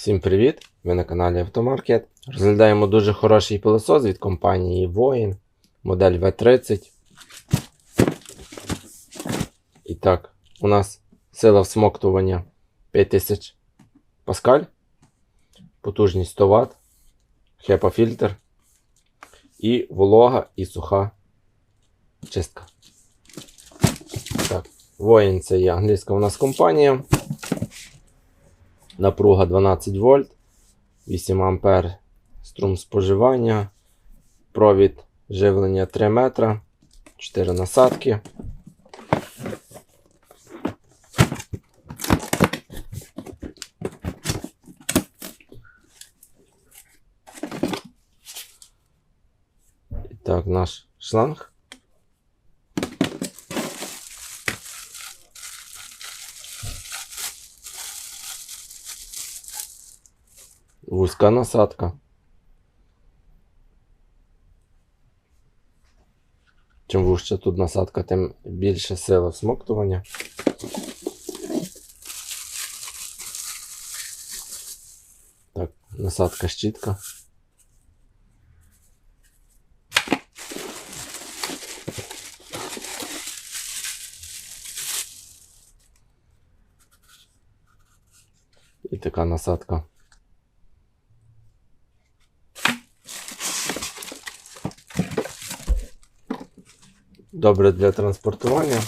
Всім привіт! Ви на каналі Автомаркет. Розглядаємо дуже хороший пилосос від компанії Воїн, модель V30. І так, у нас сила всмоктування 5000 паскаль, потужність 100 Вт, HEPA-фільтр і волога і суха чистка. Так, Воїн це є англійська у нас компанія. Напруга 12 вольт, 8 ампер струм споживання, провід живлення 3 метра, 4 насадки. Так, наш шланг. Вузька насадка. Чим вужче тут насадка, тим більше сила всмоктування. Так, насадка щітка. І така насадка. Добре для транспортування.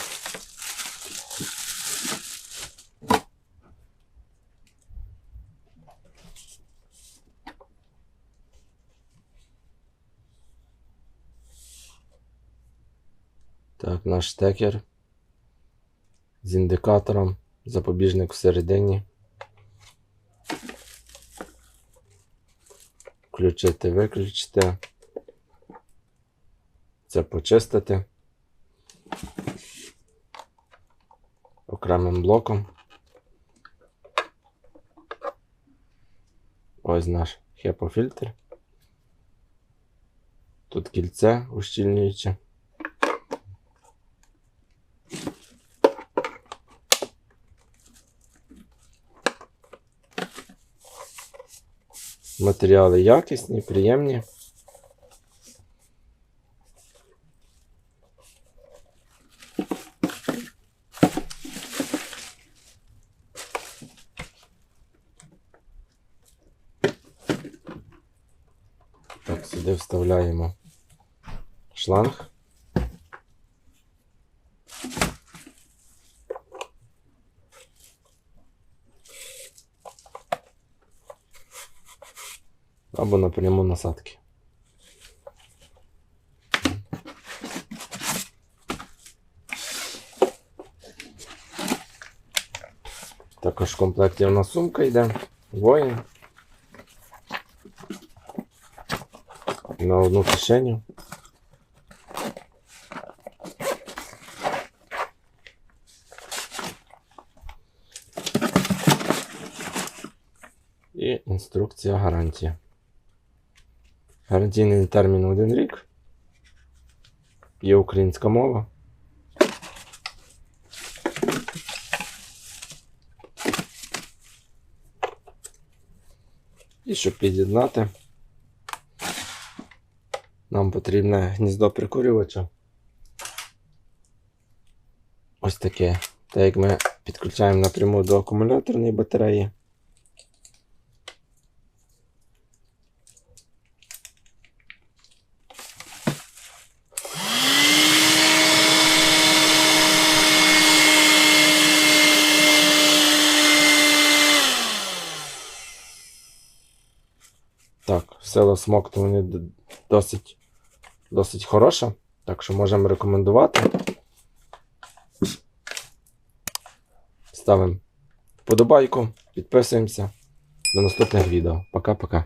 Так, наш штекер з індикатором, запобіжник всередині. Включити, виключити. Це почистити окремим блоком. Ось наш хепофільтр. Тут кільце ущільнююче. Матеріали якісні, приємні. сюди вставляємо шланг. Або напряму насадки. Також в комплекті у нас сумка йде. Воїн. На одну кишеню. І інструкція гарантія. Гарантійний термін один рік. Є українська мова. І щоб під'єднати, нам потрібне гніздо прикурювача. Ось таке. Так як ми підключаємо напряму до акумуляторної батареї. Так, сила смоктування досить, досить хороша, так що можемо рекомендувати. Ставимо вподобайку, підписуємося. До наступних відео. Пока-пока.